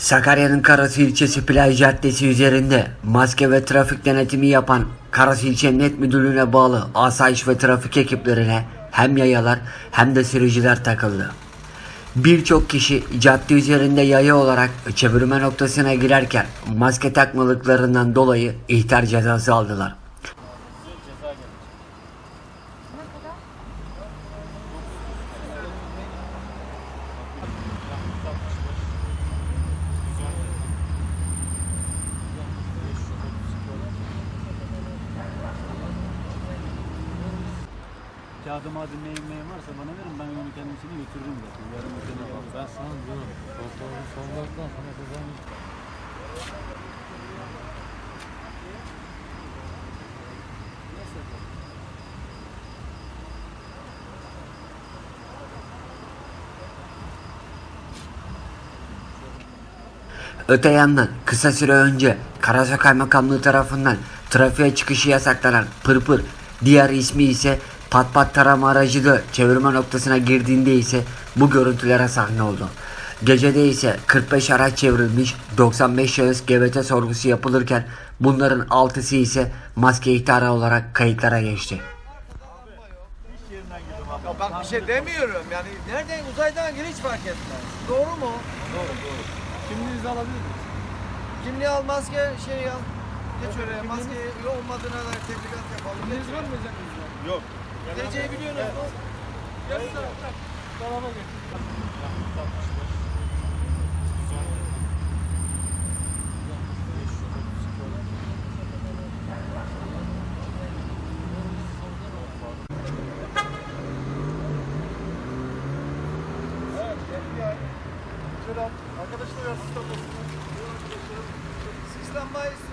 Sakarya'nın Karasu ilçesi plaj caddesi üzerinde maske ve trafik denetimi yapan Karasu İlçe Emniyet Müdürlüğü'ne bağlı asayiş ve trafik ekiplerine hem yayalar hem de sürücüler takıldı. Birçok kişi cadde üzerinde yaya olarak çevirme noktasına girerken maske takmadıklarından dolayı ihtar cezası aldılar. Kağıdı madem neyin varsa bana verin ben onu kendisini götürürüm zaten. Yarın ötene bak. Ben sana diyorum. Kontrolü sonlardan sana cezanı Öte yandan kısa süre önce Karaca Kaymakamlığı tarafından trafiğe çıkışı yasaklanan Pırpır, diğer ismi ise Pat Pat tarama aracıyla çevirme noktasına girdiğinde ise bu görüntülere sahne oldu. Gecede ise 45 araç çevrilmiş, 95 şahıs GBT sorgusu yapılırken bunların 6'sı ise maske ihtarı olarak kayıtlara geçti. Ya bak bir şey demiyorum yani nereden uzaydan gel hiç fark etmez. Doğru mu? Doğru doğru. Kimliğinizi alabilir miyiz? Kimliği al maske şey al. Geç oraya maske olmadığına dair tebligat yapalım. Kimliğiniz var mı üzerinizde? Yok. TC'yi biliyorsunuz? Gel bir tarafa. Beraber geç. Arkadaşlar sistem bayisi